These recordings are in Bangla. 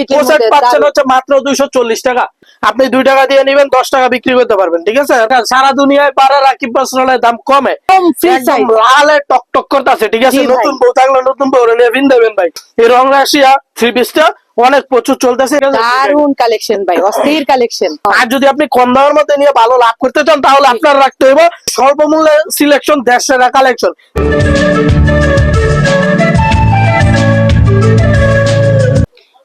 এটির পোশাক পাচ্ছেন হচ্ছে মাত্র দুইশো চল্লিশ টাকা। আপনি দুই টাকা দিয়ে নেবেন দশ টাকা বিক্রি করতে পারবেন ঠিক আছে? সারা দুনিয়ায় পারে রাকিব দাম কমে। একদম free একদম size। লালে টক টক করতেছে ঠিক আছে? নতুন বউ থাকলে নতুন বউ নিয়ে ভিন দেবেন ভাই। এই রং রাশিয়া থ্রি পিসটা অনেক প্রচুর চলতেছে দারুণ কালেকশন ভাই অস্থির কালেকশন আর যদি আপনি কম দামের মধ্যে নিয়ে ভালো লাভ করতে চান তাহলে আপনার রাখতে হবে সর্বমূল্যে সিলেকশন দেড় টাকা কালেকশন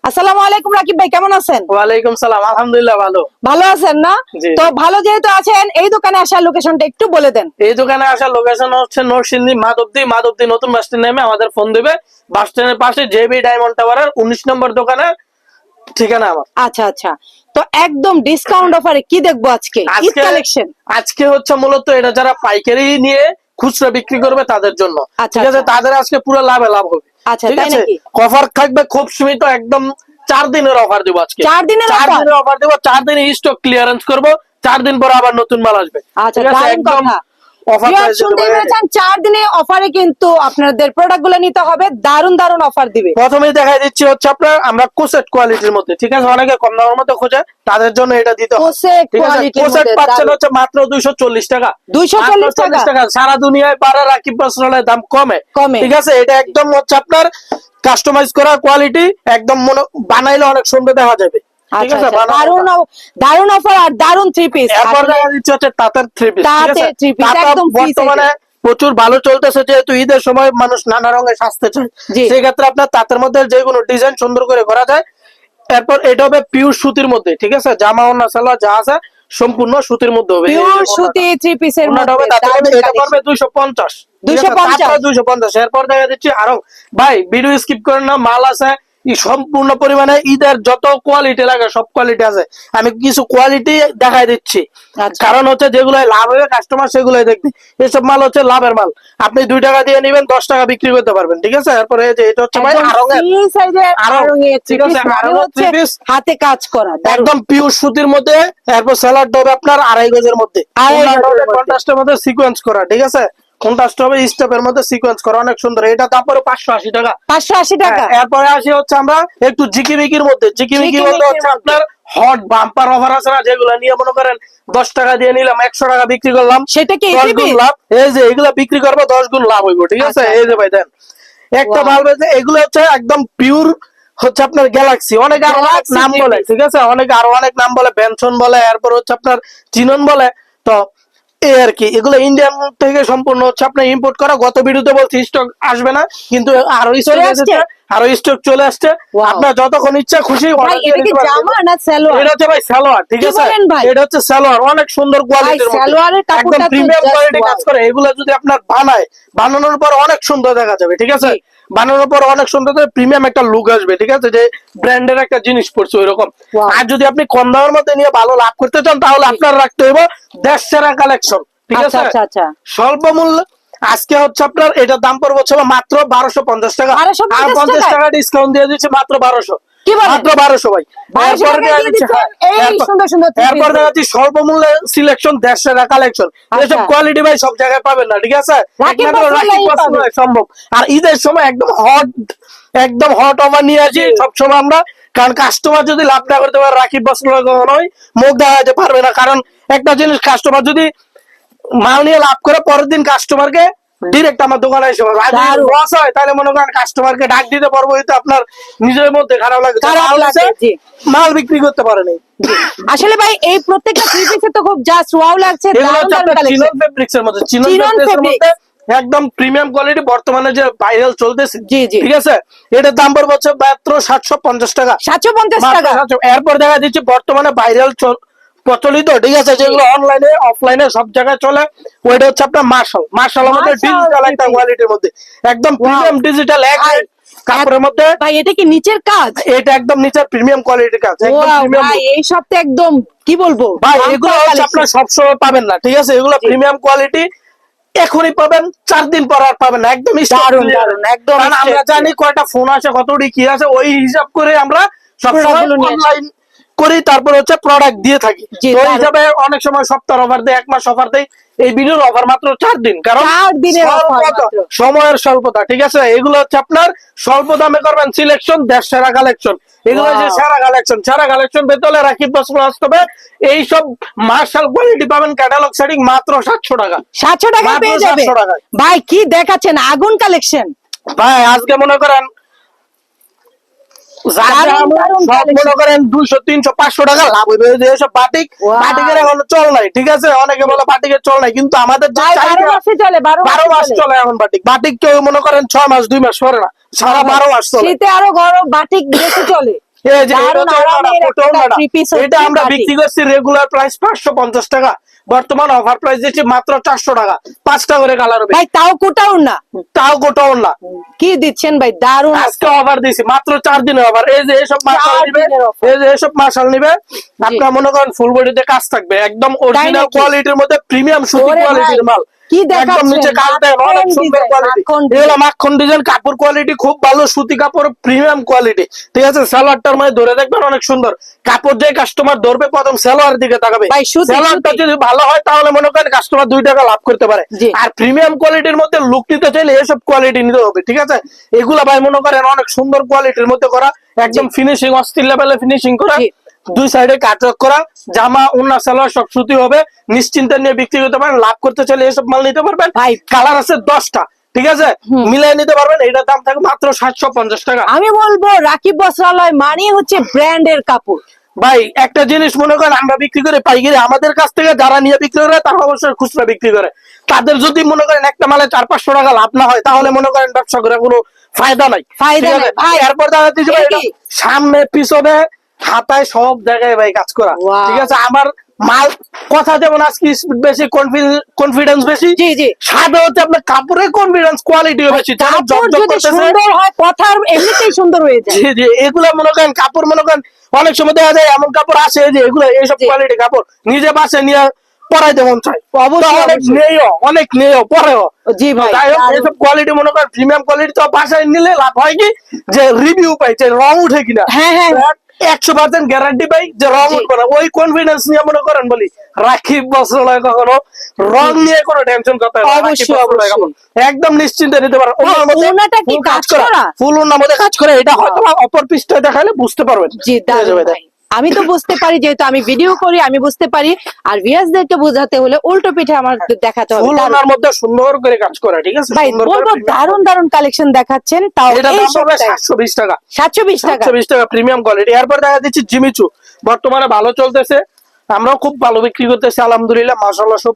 আসসালামু আলাইকুম রাকিব ভাই কেমন আছেন? ওয়ালাইকুম সালাম আলহামদুলিল্লাহ ভালো। ভালো আছেন না? তো ভালো যেহেতু আছেন এই দোকানে আসার লোকেশনটা একটু বলে দেন। এই দোকানে আসার লোকেশন হচ্ছে নরসিংদী মাধবদী। মাধবদী নতুন বাস স্ট্যান্ড নেমে আমাদের ফোন দেবে। বাস স্ট্যান্ডের পাশে জেবি ডায়মন্ড টাওয়ারের উনিশ নম্বর দোকানে ঠিকানা আমার। আচ্ছা আচ্ছা। তো একদম ডিসকাউন্ট অফারে কি দেখব আজকে? ঈদ আজকে কালেকশন আজকে হচ্ছে মূলত এটা যারা পাইকারি নিয়ে খুচরা বিক্রি করবে তাদের জন্য। আচ্ছা, ঠিক আছে? আচ্ছা। তাদের আজকে পুরো লাভে লাভ হবে। আচ্ছা, ঠিক তাই আছে? নাকি? অফার থাকবে খুব সীমিত একদম চার দিনের অফার দেবো আজকে। চার দিনের চার দিনের অফার দেবো চার দিনে স্টক ক্লিয়ারেন্স করব চার দিন পর আবার নতুন মাল আসবে। আচ্ছা একদম চার দিনে অফারে কিন্তু আপনাদের প্রোডাক্টগুলো নিতে হবে দারুণ দারুণ অফার দিবে। প্রথমেই দেখা দিচ্ছি হচ্ছে আপনার আমরা কোসেট কোয়ালিটির মধ্যে ঠিক আছে? অনেকে কম দামের মধ্যে খোঁজে তাদের জন্য এটা দিতে কোসেট পাচ্ছেন হচ্ছে মাত্র দুইশো চল্লিশ টাকা। 240 মাত্র 40 টাকা? সারা দুনিয়ায় পারে রাকিব পার্সোনালের দাম কমে। কমে। ঠিক আছে? এটা একদম হচ্ছে আপনার কাস্টমাইজ করা কোয়ালিটি একদম মনে বানাইলে অনেক সুন্দর দেখা যাবে। আচ্ছা আচ্ছা, বানানো- দারুণ দারুণ অফার আর দারুণ থ্রি পিস এরপর দিচ্ছে হচ্ছে তাঁতের থ্রি পিস তাঁতের three piece, একদম বর্তমানে প্রচুর ভালো চলতেছে যেহেতু ঈদের সময় মানুষ নানা রঙের সাজতে চায়। জি। সেই ক্ষেত্রে আপনার তাঁতের মধ্যে যে কোনো ডিজাইন সুন্দর করে করা যায়। এরপর এটা হবে পিওর সুতির মধ্যে ঠিক আছে? জামা ওনা সালোয়ার যা আছে সম্পূর্ণ সুতির মধ্যে হবে। পিওর সুতি থ্রি পিসের হবে মধ্যে তাঁতের এটা collection। পড়বে দুইশো পঞ্চাশ 250 দুইশো পঞ্চাশ। এরপর দেখা দিচ্ছি আরও। ভাই ভিডিও স্কিপ করেন না মাল আছে সম্পূর্ণ পরিমাণে ঈদের যত কোয়ালিটি লাগে সব কোয়ালিটি আছে। আমি কিছু কোয়ালিটি দেখাই দিচ্ছি। আচ্ছা। কারণ হচ্ছে যেগুলো লাভ হবে কাস্টমার সেগুলোই দেখবে। এসব মাল হচ্ছে লাভের মাল। আপনি দুই টাকা দিয়ে নেবেন দশ টাকা বিক্রি করতে পারবেন ঠিক আছে? এরপরে এই যে এটা হচ্ছে ভাই। হাতে কাজ করা একদম পিওর সুতির মধ্যে এরপর স্যালাড হবে আপনার আড়াই গজের মধ্যে। আড়াই গজের মধ্যে। কন্ট্রাস্টের মধ্যে সিকোয়েন্স করা ঠিক আছে? কন্ট্রাস্ট হবে স্টেপের মধ্যে সিকোয়েন্স করা অনেক সুন্দর। এটা তারপরে পাঁচশো আশি টাকা। পাঁচশো আশি টাকা। হ্যাঁ, এরপরে আসি হচ্ছে আমরা একটু জিকিমিকির মধ্যে। জিকিমিকি বলতে হচ্ছে মধ্যে। আপনার হট বাম্পার অফার আছে না যেগুলো নিয়ে মনে করেন দশ টাকা দিয়ে নিলাম একশো টাকা বিক্রি করলাম। সেটা কি দশ গুণ লাভ। এই যে এগুলা বিক্রি করব দশ গুণ লাভ হইব ঠিক আছে? আচ্ছা, এই যে ভাই দেন। একটা. মাল এগুলো হচ্ছে একদম পিওর হচ্ছে আপনার গ্যালাক্সি অনেক আরও নাম বলে ঠিক আছে? অনেক আরও অনেক নাম বলে বেনসন বলে এরপর হচ্ছে আপনার চিনন বলে। তো এই আর কি। এগুলো ইন্ডিয়ান থেকে সম্পূর্ণ হচ্ছে আপনার ইম্পোর্ট করা গত ভিডিওতে বলছি স্টক আসবে না কিন্তু আরও আরও স্টক চলে আসছে। আপনার যতক্ষণ ইচ্ছা খুশি ভাই এটা সালোয়ার? হচ্ছে ভাই সালোয়ার ঠিক আছে? এটা হচ্ছে সালোয়ার অনেক সুন্দর কোয়ালিটির মধ্যে। সালোয়ারের কাপড়টা একদম প্রিমিয়াম কোয়ালিটি কাজ করে। এগুলো যদি আপনার বানায় বানানোর পর অনেক সুন্দর দেখা যাবে ঠিক আছে? বানানোর পর অনেক সুন্দর প্রিমিয়াম একটা লুক আসবে ঠিক আছে? যে ব্র্যান্ডের একটা জিনিস পড়ছে ওইরকম। Wow. আর যদি আপনি কম দামের মধ্যে নিয়ে ভালো লাভ করতে চান তাহলে আপনার রাখতে হবে দেশ সেরা কালেকশন ঠিক আচ্ছা আছে? আচ্ছা আচ্ছা। স্বল্প মূল্য আজকে হচ্ছে আপনার এটা দাম পড়বে হচ্ছে মাত্র বারোশো পঞ্চাশ টাকা। আর পঞ্চাশ টাকা ডিসকাউন্ট দিয়ে দিচ্ছে মাত্র বারোশো। মাত্র ভাই। এরপর সিলেকশন কালেকশন আচ্ছা। এসব কোয়ালিটি ভাই সব জায়গায় পাবেন না ঠিক আছে? রাকিব একমাত্র পার্সোনাল রাকিব এই পার্সোনাল পাবেন। সম্ভব। আর ঈদের সময় একদম হট একদম হট অফার নিয়ে আসি সবসময় আমরা। কারণ কাস্টমার যদি লাভ না করতে পারে রাকিব পার্সোনাল কখনোই মুখ দেখা যেতে পারবে না। কারণ একটা জিনিস কাস্টমার যদি মাল নিয়ে লাভ করে পরের দিন কাস্টমারকে ডিরেক্ট আমার দোকানে এসে। লস হয় তাহলে মনে করেন কাস্টমারকে ডাক দিতে পারব এটা আপনার নিজের মধ্যে খারাপ লাগে মাল বিক্রি করতে পারেনি। আসলে ভাই এই প্রত্যেকটা থ্রি পিসে তো খুব জাস্ট ওয়াও লাগছে চিনন ফেব্রিক্স এর মধ্যে চিনন ফেব্রিক্স একদম প্রিমিয়াম কোয়ালিটি বর্তমানে যে ভাইরাল চলতেছে জি, জি। ঠিক আছে? এটার দাম পড়বে হচ্ছে মাত্র সাতশো পঞ্চাশ টাকা। সাতশো পঞ্চাশ টাকা। এরপর দেখা দিচ্ছে বর্তমানে ভাইরাল প্রচলিত ঠিক আছে? যেগুলো অনলাইনে অফলাইনে সব জায়গায় চলে। ওইটা হচ্ছে আপনার মার্শাল মার্শাল আমাদের ডিজিটাল একটা কোয়ালিটির মধ্যে। একদম প্রিমিয়াম ডিজিটাল এক কাপড়ের মধ্যে। ভাই এটা কি নিচের কাজ? এটা একদম নিচের প্রিমিয়াম কোয়ালিটির কাজ একদম প্রিমিয়াম এই সপ্তাহে একদম কি বলব? ভাই এগুলো। আপনার সবসময় পাবেন না ঠিক আছে? এগুলো প্রিমিয়াম কোয়ালিটি এখনই পাবেন চার দিন পর আর পাবেন একদম stock দারুণ, একদম আমরা জানি কয়টা ফোন আছে কতটি কি আছে ওই হিসাব করে আমরা সবসময়। অনলাইন করি তারপর হচ্ছে প্রোডাক্ট দিয়ে থাকি। ওই হিসাবে অনেক সময় সপ্তাহ অফার দেয় এক মাস অফার দেয়। এই ভিডিওর অফার মাত্র চার দিন কারণ। সময়ের স্বল্পতা ঠিক আছে? এগুলো হচ্ছে আপনার স্বল্প দামে করবেন সিলেকশন দেশ সেরা কালেকশন এগুলো. যে সেরা কালেকশন সেরা কালেকশন রাকিব বস্ত্র আসতে হবে। এইসব মার্শাল কোয়ালিটি পাবেন ক্যাটালগ সেটিং মাত্র সাতশো টাকা। সাতশো টাকা মাত্র পেয়ে যাবে। 700 ভাই কি দেখাচ্ছেন? আগুন কালেকশন ভাই আজকে মনে করেন যার দারুণ, দাম দারুণ সব collection। মনে করেন দুইশো তিনশো পাঁচশো টাকা লাভ হইবে। বাটিক বাটিকের এখন চল নাই ঠিক আছে? অনেকে বলে বাটিকের চল নাই কিন্তু আমাদের বারো চলে বারো বারো মাস চলে। এখন বাটিক। বাটিক কেউ মনে করেন ছয় মাস দুই মাস পরে না সারা বারো মাস চলে। শীতে আরও গরম বাটিক বেশি চলে। এটা তো আরামের ওনাটা, একটা ওনাটা। three piece এটা হচ্ছে আমরা বিক্রি করছি রেগুলার প্রাইস পাঁচশো পঞ্চাশ টাকা। বর্তমান অফার প্রাইস দিচ্ছি মাত্র চারশো টাকা। পাঁচটা করে কালার হবে। ভাই তাও কোটাও না। তাও গোটাও না। কি দিচ্ছেন ভাই? দারুণ। আজকে অফার দিছি মাত্র চার দিনের অফার এই যে এসব নিবে এই যে এসব নিবে আপনার মনে করেন ফুল বডিতে কাজ থাকবে একদম অরিজিনাল কোয়ালিটির মধ্যে প্রিমিয়াম সুতি কোয়ালিটির মাল। কি একদম নিচে কাজ দেন অনেক সুন্দর কোয়ালিটি এগুলো মাখন ডিজাইন কাপড় কোয়ালিটি খুব ভালো সুতি কাপড় প্রিমিয়াম কোয়ালিটি ঠিক আছে সালোয়ারটার মধ্যে ধরে দেখবেন অনেক সুন্দর। কাপড় যে কাস্টমার ধরবে প্রথম সালোয়ার দিকে তাকাবে। সালোয়ারটা যদি ভালো হয় তাহলে মনে করেন কাস্টমার দুই টাকা লাভ করতে পারে। আর প্রিমিয়াম কোয়ালিটির মধ্যে লুক নিতে চাইলে এসব কোয়ালিটি নিতে হবে ঠিক আছে? এগুলা ভাই মনে করেন অনেক সুন্দর কোয়ালিটির মধ্যে করা একদম ফিনিশিং অস্থির লেভেলে ফিনিশিং করা। দুই সাইডে কাটওয়ার্ক করা জামা উন্না সালোয়ার সব সুতি হবে। নিশ্চিন্তে নিয়ে বিক্রি করতে পারেন লাভ করতে চাইলে এসব মাল নিতে পারবেন। কালার আছে দশটা ঠিক আছে? মিলাই নিতে পারবেন এটার দাম থাকে মাত্র সাতশো পঞ্চাশ টাকা। আমি বলব রাকিব বস্ত্রালয় মানে হচ্ছে ব্র্যান্ডের কাপড়। ভাই একটা জিনিস মনে করেন আমরা বিক্রি করে পাইকারি আমাদের কাছ থেকে যারা নিয়ে বিক্রি করে তারা অবশ্যই খুচরা বিক্রি করে। তাদের যদি মনে করেন একটা মালে চার পাঁচশো টাকা লাভ না হয় তাহলে মনে করেন ব্যবসা করে কোনো ফায়দা নাই। ফায়দা নাই, ভাই। এরপর? এটা সামনে পিছনে হাতায় সব জায়গায় ভাই কাজ করা। ঠিক আছে? আমার মাল কথা যেমন আজকে স্পিড বেশি কনফিডেন্স বেশি জি জি। সাথে হচ্ছে আপনার কাপড়ের কনফিডেন্স কোয়ালিটিও বেশি। যদি সুন্দর হয় কথা এমনিতেই সুন্দর হয়ে যায়। জি জি এগুলা মনে করেন কাপড় মনে করেন অনেক সময় দেখা যায় এমন কাপড় আসে যে এগুলো এইসব। কোয়ালিটি কাপড় নিজে বাসে নিয়ে পরাইতে মন চায়। অবশ্যই, অনেক। নেইও অনেক নেইও পরেও। জি ভাই এইসব কোয়ালিটি মনে করেন প্রিমিয়াম কোয়ালিটি তো বাসায় নিলে লাভ হয় কি? যে রিভিউ পাই যে রং উঠে কিনা। হ্যাঁ, হ্যাঁ। একশো পার্সেন্ট গ্যারান্টি পাই যে রং উঠবে না। ওই কনফিডেন্স নিয়ে মনে করেন বলি রাখিব বস্ত্রালয় কখনো রং নিয়ে কোনো টেনশন করতে। একদম নিশ্চিন্তে নিতে পারেন। ওনাটা কি কাজ করা? ফুল ওনার মধ্যে কাজ করে এটা হয়তো অপর পৃষ্ঠায় দেখালে বুঝতে পারবেন। জি। আমি তো বুঝতে পারি যেহেতু আমি ভিডিও করি আমি বুঝতে পারি। আর ভিয়াসদেরকে বোঝাতে হলে উল্টো পিঠে আমার দেখাতে হবে। ওনার মধ্যে সুন্দর করে কাজ করা ঠিক আছে? ভাই বলব দারুণ দারুণ কালেকশন দেখাচ্ছেন। তাও এটা দাম হবে সপ্তাহে। সাতশো বিশ টাকা। সাতশো বিশ টাকা। সাতশো বিশ টাকা প্রিমিয়াম কোয়ালিটি এরপর দেখা দিচ্ছি জিমিচু। বর্তমানে ভালো চলতেছে। আমরাও খুব ভালো বিক্রি করতেছি আলহামদুলিল্লাহ মাশাআল্লাহ সব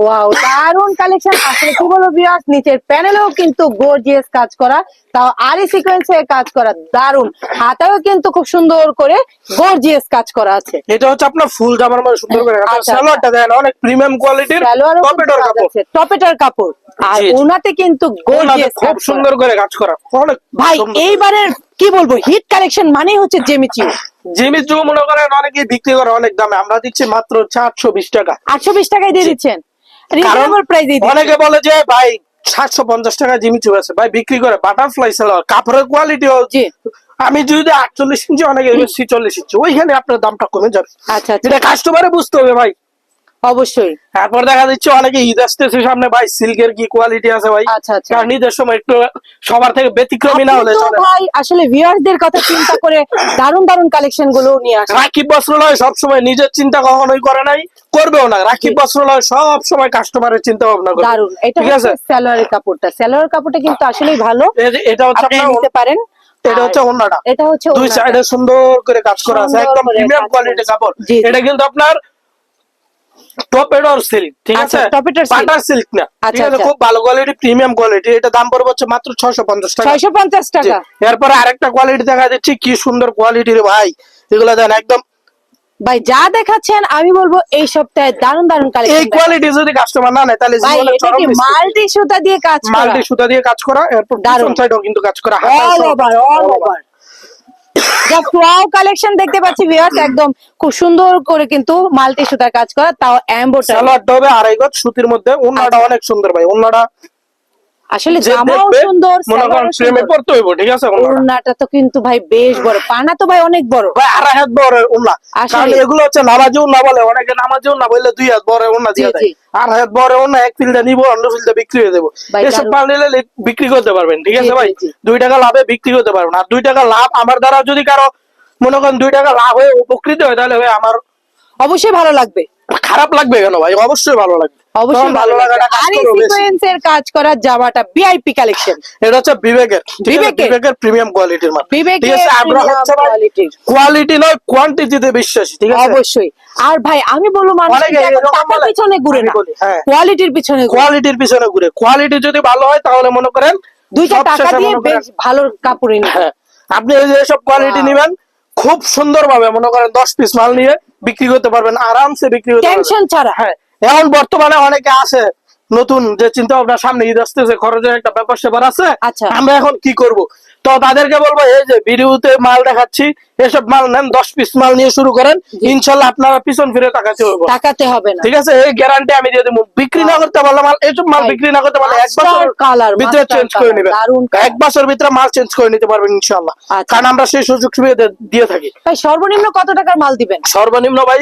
ওয়াও দারুণ কালেকশন আসলে কি বলব ভিউয়ার্স নিচের প্যানেলেও কিন্তু গর্জিয়াস কাজ করা তাও আরি সিকোয়েন্সে কাজ করা দারুণ। হাতেও কিন্তু খুব সুন্দর করে গর্জিয়াস কাজ করা আছে। এটা হচ্ছে আপনার ফুল জামার মধ্যে সুন্দর করে আচ্ছা, সালোয়ারটা দেন অনেক প্রিমিয়াম কোয়ালিটির টপেটর কাপড়। টপেটার কাপড়। আর। ওনাতে কিন্তু গর্জিয়াস খুব সুন্দর করে কাজ করা। অনেক ভাই। এইবারের কি বলব হিট কালেকশন মানেই হচ্ছে জেমিচি জিমিচু মনে করেন অনেকে বিক্রি করে অনেক দামে। আমরা দিচ্ছি মাত্র চারশো বিশ টাকা। আটশো বিশ টাকায় দিয়ে দিচ্ছেন? রিজনেবল প্রাইসে অনেকে বলে যে ভাই সাতশো পঞ্চাশ টাকা জিমিচু আছে। ভাই বিক্রি করে বাটারফ্লাই সালোয়ার কাপড়ের কোয়ালিটি জি। আমি যদি আটচল্লিশ ইঞ্চি অনেকে ছিচল্লিশ ইঞ্চি ওইখানে আপনার দামটা কমে যাবে। আচ্ছা আচ্ছা। এটা কাস্টমারে বুঝতে হবে ভাই। অবশ্যই। তারপর দেখা যাচ্ছে অনেকে ঈদ আসতেছে সামনে ভাই সিল্কের কি কোয়ালিটি আছে ভাই? আচ্ছা, আচ্ছা। কারণ ঈদের সময় একটু সবার থেকে ব্যতিক্রমী না হলে আপনি ভাই আসলে ভিউয়ারদের কথা চিন্তা করে দারুণ দারুণ কালেকশনগুলো নিয়ে আসেন। রাকিব বস্ত্রালয় সবসময় নিজের চিন্তা কখনোই করে নাই করবেও না। রাকিব বস্ত্রালয় সব সময় কাস্টমারের চিন্তা ভাবনা করে। দারুণ। এটা ঠিক আছে? কাপড়টা। স্যালোয়ার কাপড়টা কিন্তু আসলেই ভালো। এটা হচ্ছে আপনারা আপনার নিতে পারেন। এটা হচ্ছে অন্যটা এটা হচ্ছে দুই সাইডে সুন্দর করে কাজ করা আছে। একদম প্রিমিয়াম কাজ কোয়ালিটি করা। কাপড়। এটা কিন্তু আপনার টপেডর সিল্ক ঠিক আচ্ছা, আছে? বাটার সিল্ক না। আচ্ছা, আচ্ছা। খুব ভালো কোয়ালিটি প্রিমিয়াম কোয়ালিটি এটা দাম পড়বে হচ্ছে মাত্র ছয়শো পঞ্চাশ টাকা। ছয়শো পঞ্চাশ জি। টাকা। এরপরে আরেকটা কোয়ালিটি দেখা যাচ্ছে কি সুন্দর কোয়ালিটির ভাই। এগুলো দেন একদম। ভাই যা দেখাচ্ছেন আমি বলব এই সপ্তাহে দারুণ দারুণ এই কোয়ালিটি যদি কাস্টমার না নেয় তাহলে মাল্টি সুতা দিয়ে কাজ করা? মাল্টি সুতা দিয়ে কাজ করা এরপর দারুণ। পিছন সাইডেও কিন্তু কাজ করা হাতায় all over all over just ফ্লাও collection দেখতে পাচ্ছি ভিউয়ার্স একদম খুব সুন্দর করে কিন্তু মাল্টি সুতার কাজ করা তাও এমবোটারি সালোয়ারটা হবে আড়াই গজ সুতির মধ্যে ওন্নাটা আচ্ছা। অনেক সুন্দর ভাই ওন্নাটা আসলে জামাও সুন্দর মনে করেন প্রেমে পড়তে হইব ঠিক আছে? ওড়নাটা তো কিন্তু ভাই বেশ বড়। পানা তো ভাই অনেক বড়। ভাই আড়াই হাত বড় আসলে। এগুলো হচ্ছে বলে অনেকে দুই হাত বড় দিয়ে দেয়। হাত বড় এক ফিল্ডে নিবো অন্য ফিল্ডে বিক্রি হয়ে দেবো। এসব। মাল নিলে বিক্রি করতে পারবেন ঠিক আছে ভাই? দুই টাকা লাভে বিক্রি করতে পারবেন। আর দুই টাকা লাভ আমার দ্বারা যদি কারও মনে করেন দুই টাকা লাভ হয়ে উপকৃত হয় তাহলে ভাই আমার অবশ্যই ভালো লাগবে। খারাপ লাগবে কেন ভাই? অবশ্যই ভালো লাগবে। অবশ্যই ভালো লাগাটা কাজ আর এই করবে বেশি। সিকোয়েন্সের কাজ করা জামাটা ভিআইপি কালেকশন এটা হচ্ছে বিবেকের। বিবেকের? প্রিমিয়াম কোয়ালিটির মাল ঠিক আছে? আমরা হচ্ছে কোয়ালিটি নয় কোয়ান্টিটিতে বিশ্বাসী। ঠিক আছে? অবশ্যই। আর ভাই আমি বলব মানুষ টাকার পিছনে ঘুরে না হ্যাঁ। কোয়ালিটির পিছনে কোয়ালিটির পিছনে ঘুরে। কোয়ালিটি যদি ভালো হয় তাহলে মনে করেন দুইটা টাকা দিয়ে বেশ ভালো কাপড় হ্যাঁ। আপনি এই যে সব কোয়ালিটি Wow. নেবেন খুব সুন্দর ভাবে মনে করেন দশ পিস মাল নিয়ে বিক্রি করতে পারবেন আরামসে বিক্রি করতে পারবেন। টেনশন ছাড়া। হ্যাঁ এখন বর্তমানে অনেকে আছে নতুন যে চিন্তা ভাবনা সামনে ঈদ আসতেছে খরচের একটা ব্যাপার সেবার আছে আচ্ছা। আমরা এখন কি করব? তো তাদেরকে বলব এই যে ভিডিওতে মাল দেখাচ্ছি এসব মাল নেন দশ পিস মাল নিয়ে শুরু করেন ইনশাল্লাহ আপনারা পিছন ফিরে তাকাতে হবে টাকাতে হবে না। ঠিক আছে? এই গ্যারান্টি আমি দিয়ে দেবো। বিক্রি না করতে পারলে মাল এইসব মাল বিক্রি না করতে পারলে এক বছর colour, ভিতরে চেঞ্জ করে নেবেন এক বছর ভিতরে মাল চেঞ্জ করে নিতে পারবেন ইনশাল্লাহ। আচ্ছা। কারণ আমরা সেই সুযোগ সুবিধা দিয়ে থাকি। ভাই সর্বনিম্ন কত টাকার মাল দিবেন? সর্বনিম্ন ভাই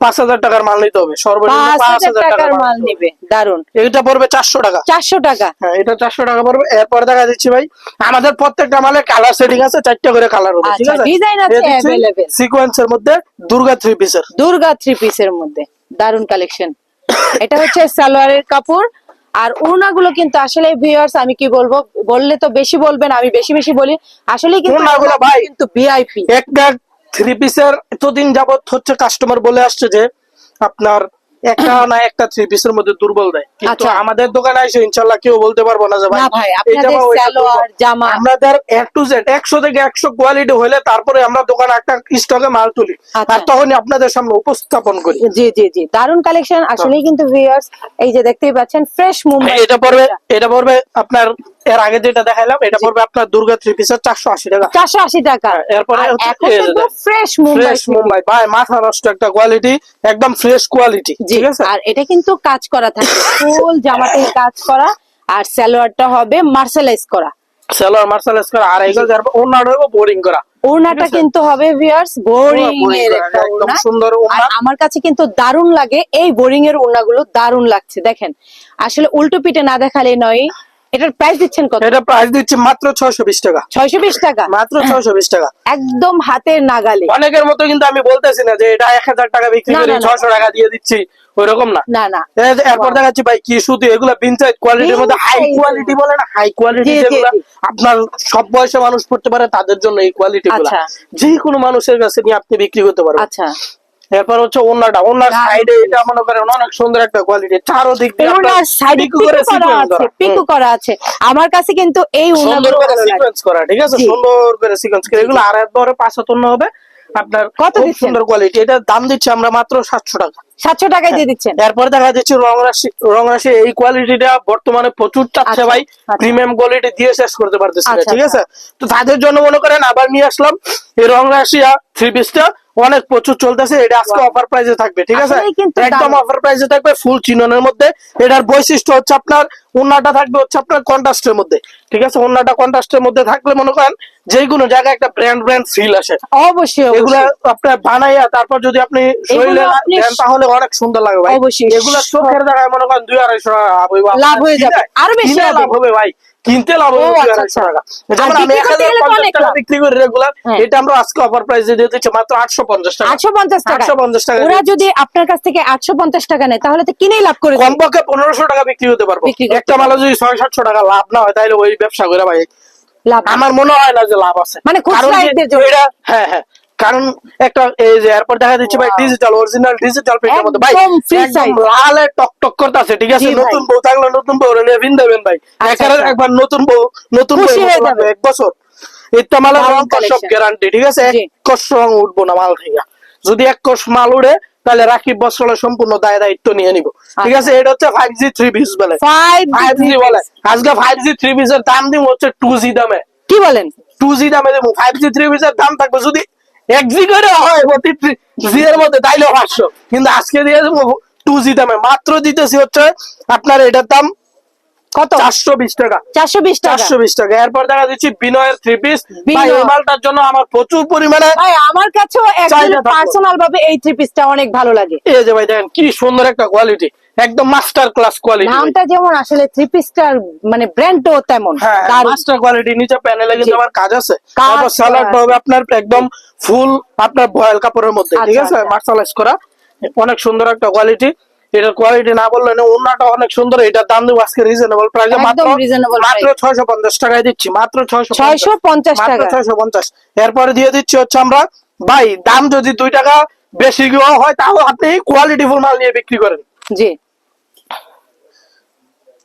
পাঁচ হাজার টাকার মাল নিতে হবে সর্বনিম্ন পাঁচ হাজার টাকার মাল নিবে দারুণ এটা পড়বে চারশো টাকা। চারশো টাকা। হ্যাঁ এটা চারশো টাকা পড়বে। এরপর দেখা দিচ্ছি ভাই আমাদের প্রত্যেকটা মালে কালার সেটিং আছে চারটা করে কালার হবে ঠিক আচ্ছা, আছে। সিকোয়েন্সের মধ্যে দুর্গা থ্রি পিসের দুর্গা থ্রি পিসের মধ্যে দারুণ কালেকশন এটা হচ্ছে সালোয়ারের কাপড় আর ওড়নাগুলো কিন্তু আসলে ভিউয়ার্স আমি কি বলব বললে তো বেশি বলবেন আমি বেশি বেশি বলি। আসলে কিন্তু ভাই, কিন্তু ভিআইপি একটা থ্রি পিসের এতদিন যাবত হচ্ছে কাস্টমার বলে আসছে যে আপনার একটা না একটা থ্রি পিসের মধ্যে দুর্বল দেয়। কিন্তু আচ্ছা। আমাদের দোকানে এসে ইনশাল্লাহ কেউ বলতে পারব না যে ভাই। আমাদের এক টু জেড একশো থেকে একশো কোয়ালিটি হলে তারপরে আমরা দোকানে একটা স্টকে মাল তুলি। আচ্ছা। আর তখনই আপনাদের সামনে উপস্থাপন করি। জি জি জি। দারুণ কালেকশন আসলেই কিন্তু ভিউয়ার্স এই যে দেখতেই পাচ্ছেন ফ্রেশ মুম্বাই। এটা পড়বে এটা পড়বে আপনার এর আগে যেটা দেখাইলাম এটা পড়বে আপনার দুর্গা থ্রি পিসের চারশো আশি টাকা। চারশো আশি টাকা। হ্যাঁ, এরপরে। ফ্রেশ মুম্বাই ফ্রেশ মুম্বাই ভাই মাথা নষ্ট একটা কোয়ালিটি একদম ফ্রেশ কোয়ালিটি ঠিক আছে? আর এটা কিন্তু কাজ করা থাকে। ফুল জামাতে কাজ করা আর সালোয়ারটা হবে মার্শালাইজ করা। সেলোয়ার মার্শাল করা আর এগুলো যার ওনার হইব বোরিং করা ওড়নাটা কিন্তু হবে ভিউয়ার্স বোরিং এর একদম সুন্দর ওড়না। আমার কাছে কিন্তু দারুণ লাগে এই বোরিং এর ওড়নাগুলো দারুণ লাগছে দেখেন। আসলে উল্টো পিঠে না দেখালে নয় এটার প্রাইস দিচ্ছেন কত? এটা প্রাইস দিচ্ছি মাত্র ছয়শো বিশ টাকা। ছয়শো বিশ টাকা? মাত্র ছয়শো বিশ টাকা। একদম হাতের নাগালে। অনেকের মতো কিন্তু আমি বলতেছি না যে এটা এক হাজার টাকা বিক্রি করি না, না। ছয়শো টাকা দিয়ে দিচ্ছি ওইরকম না। না না। এরপর দেখাচ্ছি ভাই কি সুতি এগুলো বিনসাইড কোয়ালিটির মধ্যে হাই কোয়ালিটি বলে না হাই কোয়ালিটি যেগুলো। আপনার সব বয়সে মানুষ পড়তে পারে তাদের জন্য এই কোয়ালিটি গুলো আচ্ছা। যে কোনো মানুষের কাছে নিয়ে আপনি বিক্রি করতে পারবেন। আচ্ছা। এরপর হচ্ছে ওনাটা ওনার। সাইডে এটা মনে করেন অনেক সুন্দর একটা কোয়ালিটি চারো দিক দিয়ে ওড়নার সাইডে পিকু করা আছে পিকু করা আছে। আমার কাছে কিন্তু এই সুন্দর করে সিকোয়েন্স করা ঠিক আছে? সুন্দর করে সিকোয়েন্স করে। এগুলো আর একবারে পাঁচ হবে। আপনার কত সুন্দর কোয়ালিটি এটা দাম দিচ্ছি আমরা মাত্র সাতশো টাকা। সাতশো টাকায় দিয়ে দিচ্ছেন? এরপর দেখা যাচ্ছে রং রাশি রং রাশি এই কোয়ালিটিটা বর্তমানে প্রচুর চাচ্ছে আচ্ছা, ভাই। আচ্ছা। প্রিমিয়াম কোয়ালিটি দিয়ে শেষ করতে পারতেছি আচ্ছা, ঠিক আছে? তো তাদের জন্য মনে করেন আবার নিয়ে আসলাম। এই রং রাশি থ্রি পিসটা অনেক প্রচুর চলতেছে এটা আজকে. অফার প্রাইসে থাকবে ঠিক আছে একদম। অফার প্রাইসে থাকবে ফুল চিননের মধ্যে এটার বৈশিষ্ট্য হচ্ছে আপনার ওন্নাটা থাকবে হচ্ছে আপনার কন্ট্রাস্টের মধ্যে ঠিক আছে ওন্নাটা কন্ট্রাস্টের মধ্যে থাকলে মনে করেন যে কোনো জায়গায় একটা ব্র্যান্ড ব্র্যান্ড ফিল আসে অবশ্যই এগুলা আপনার বানাইয়া তারপর যদি আপনি শরীরে দেন তাহলে অনেক সুন্দর লাগবে ভাই অবশ্যই। এগুলা চোখের জায়গায় মনে করেন দুই আড়াইশো টাকা লাভ হয়ে যাবে। আরও বেশি লাভ হবে ভাই কিনতে লাভ আচ্ছা, আচ্ছা। বিক্রি করি রেগুলার হ্যাঁ। এটা আমরা আজকে অফার প্রাইসে দিয়ে দিচ্ছি মাত্র আটশো পঞ্চাশ টাকা। আটশো পঞ্চাশ টাকা। আটশো পঞ্চাশ টাকা ওরা যদি আপনার কাছ থেকে আটশো পঞ্চাশ টাকা নেয় তাহলে তো কিনেই লাভ করে দেবে। কমপক্ষে পনেরোশো টাকা বিক্রি হতে পারব। একটা মালে যদি ছয় সাতশো টাকা লাভ না হয় তাহলে ওই ব্যবসা করে ভাই। লাভ আমার মনে হয় না যে লাভ আছে। মানে হ্যাঁ হ্যাঁ। কারণ একটা এই যে এরপর দেখা দিচ্ছে ভাই ডিজিটাল অরিজিনাল ডিজিটাল প্রিন্টের মধ্যে ভাই একদম লালে টক টক করতেছে ঠিক আছে? নতুন বউ থাকলে নতুন বউ নিয়ে ভিন দেবেন ভাই। আচ্ছা, এখানে আচ্ছা। একবার নতুন বউ নতুন বউ হয়ে যাবে। এক বছর। ইত্যা মালের রং সব গ্যারান্টি ঠিক আছে? এক। কষ রং উঠবো না মাল থেকে। যদি এক কষ মাল উড়ে তাহলে রাকিব বস্ত্রালয় সম্পূর্ণ দায় দায়িত্ব নিয়ে নিব। ঠিক আচ্ছা। আছে? এটা হচ্ছে ফাইভ জি থ্রি পিস বলে। ফাইভ ফাইভ জি বলে। আজকে ফাইভ জি থ্রি পিসের দাম দিব হচ্ছে টু জি দামে। কি বলেন? টু জি দামে দেবো। ফাইভ জি থ্রি পিসের দাম থাকবে যদি এক জি করে হয় প্রতি জি এর মধ্যে তাইলে পাঁচশো। কিন্তু আজকে দিয়ে টু জি দামে মাত্র দিতেছি হচ্ছে আপনার এটার দাম কত? চারশো বিশ টাকা। চারশো বিশ টাকা। চারশো বিশ টাকা। এরপর দেখা দিচ্ছি বিনয়ের থ্রি পিস মালটার জন্য আমার প্রচুর পরিমাণে ভাই আমার কাছেও পার্সোনাল ভাবে এই থ্রি পিসটা অনেক ভালো লাগে। এই যে ভাই দেখেন কি সুন্দর একটা কোয়ালিটি একদম মাস্টার ক্লাস কোয়ালিটি নামটা যেমন আসলে থ্রি পিসটার মানে ব্র্যান্ডও তেমন। হ্যাঁ মাস্টার কোয়ালিটি নিচে প্যানেলে কিন্তু আমার কাজ আছে। তারপর স্যালাড হবে আপনার একদম ফুল আপনার বয়েল কাপড়ের মধ্যে ঠিক আচ্ছা, আছে? আচ্ছা। মার্শালাইজ করা। অনেক সুন্দর একটা কোয়ালিটি এটার কোয়ালিটি না বললে না অন্যটা অনেক সুন্দর। এটার দাম দেবো আজকে রিজনেবল প্রাইসে মাত্র মাত্র। ছয়শো পঞ্চাশ টাকায় দিচ্ছি মাত্র ছয়শো ছয়শো পঞ্চাশ মাত্র ছয়শো পঞ্চাশ। এরপরে দিয়ে দিচ্ছি হচ্ছে আমরা ভাই দাম যদি দুই টাকা বেশি হয় তাও আপনি কোয়ালিটি ফুল মাল নিয়ে বিক্রি করেন। জি।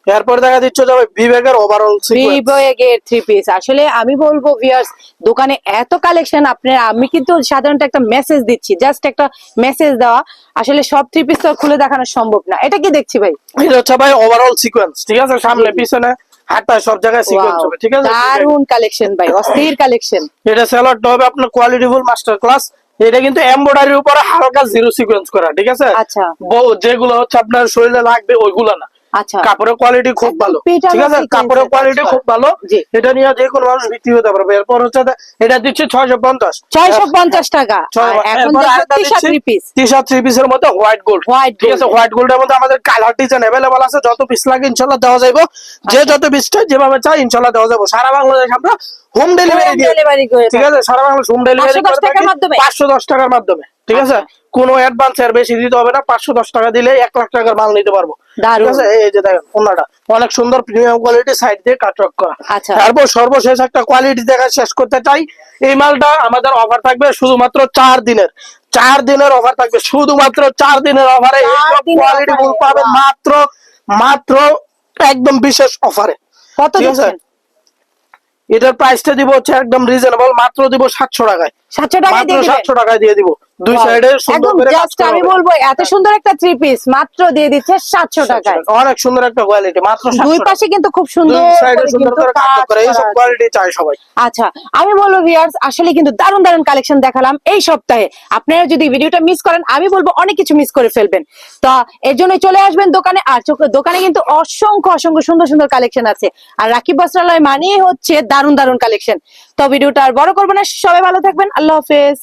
এরপর দেখা দিচ্ছে যে ভাই বিবেকের ওভারঅল বিবয়েগের থ্রি পিস আসলে আমি বলব ভিউয়ার্স দোকানে এত কালেকশন আপনার আমি কিন্তু সাধারণত একটা মেসেজ দিচ্ছি জাস্ট একটা মেসেজ দেওয়া। আসলে সব থ্রি পিস তো খুলে দেখানো সম্ভব না। এটা কি দেখছি ভাই? এটা হচ্ছে ভাই ওভারঅল সিকোয়েন্স ঠিক আছে? সামনে পিছনে হাতটা সব জায়গায় সিকোয়েন্স হবে ঠিক আছে? দারুণ কালেকশন ভাই অস্থির কালেকশন এটা স্যালাডটা হবে আপনার কোয়ালিটি ফুল মাস্টার ক্লাস এটা কিন্তু এমব্রয়ডারির উপরে হালকা জিরো সিকোয়েন্স করা ঠিক আছে? আচ্ছা। যেগুলো হচ্ছে আপনার শরীরে লাগবে ওইগুলো না। কাপড়ের কোয়ালিটি খুব ভালো। ঠিক আছে? কাপড়ের কোয়ালিটি খুব ভালো। এটা নিয়ে যে কোনো মানুষ বিক্রি হতে পারবে। এরপর হচ্ছে এটা দিচ্ছে ছয়শো পঞ্চাশ। ছয়শো পঞ্চাশ টাকা। আর টি শার্ট থ্রি পিসের মধ্যে হোয়াইট গোল্ড ঠিক আছে। হোয়াইট গোল্ডের মধ্যে আমাদের কালার ডিজাইন অ্যাভেলেবল আছে। যত পিস লাগে ইনশাল্লাহ দেওয়া যাবে যে আচ্ছা। যত পিস চাই যেভাবে চাই ইনশাল্লাহ দেওয়া যাবে সারা বাংলাদেশ আমরা হোম ডেলিভারি ঠিক আছে? সারা বাংলাদেশ হোম ডেলিভারি? পাঁচশো দশ টাকার মাধ্যমে। ঠিক আছে? আচ্ছা। কোনো অ্যাডভান্স এর বেশি দিতে হবে না পাঁচশো দশ টাকা দিলে এক লাখ টাকার মাল নিতে পারব। ঠিক আছে? এই যে দেখেন ওনাটা। অনেক সুন্দর প্রিমিয়াম কোয়ালিটি সাইড দিয়ে কাটওয়ার্ক করা। আচ্ছা। তারপর সর্বশেষ একটা কোয়ালিটি দেখা শেষ করতে চাই। এই মালটা আমাদের অফার থাকবে শুধুমাত্র চার দিনের। চার দিনের অফার থাকবে। শুধুমাত্র চার দিনের অফারে এইসব কোয়ালিটি ফুল পাবেন মাত্র মাত্র একদম বিশেষ অফারে কত ঠিক আছে? দিচ্ছেন? এটার প্রাইসটা দিব হচ্ছে একদম রিজনেবল মাত্র দিব সাতশো টাকায়। সাতশো টাকা মাত্র দিয়ে দিবেন? সাতশো টাকায় দিয়ে দিব। দুই সাইডে সুন্দর করে আমি বলব এত সুন্দর একটা থ্রি পিস মাত্র দিয়ে দিচ্ছে সাতশো টাকায়। অনেক সুন্দর একটা কোয়ালিটি মাত্র দুই 700। পাশে কিন্তু খুব সুন্দর দুই সাইডে সুন্দর করে কাজ কাজ করে এইসব করা কোয়ালিটি চাই সবাই। আচ্ছা আমি বলব ভিয়ার্স আসলে কিন্তু দারুণ দারুণ কালেকশন দেখালাম এই সপ্তাহে। আপনারা যদি ভিডিওটা মিস করেন আমি বলব অনেক কিছু মিস করে ফেলবেন। তো এর জন্য চলে আসবেন দোকানে আর দোকানে কিন্তু অসংখ্য অসংখ্য সুন্দর সুন্দর কালেকশন আছে। আর রাকিব বস্ত্রালয় মানেই হচ্ছে দারুণ দারুণ কালেকশন তো ভিডিওটা আর বড় করব না সবাই ভালো থাকবেন আল্লাহ হাফেজ।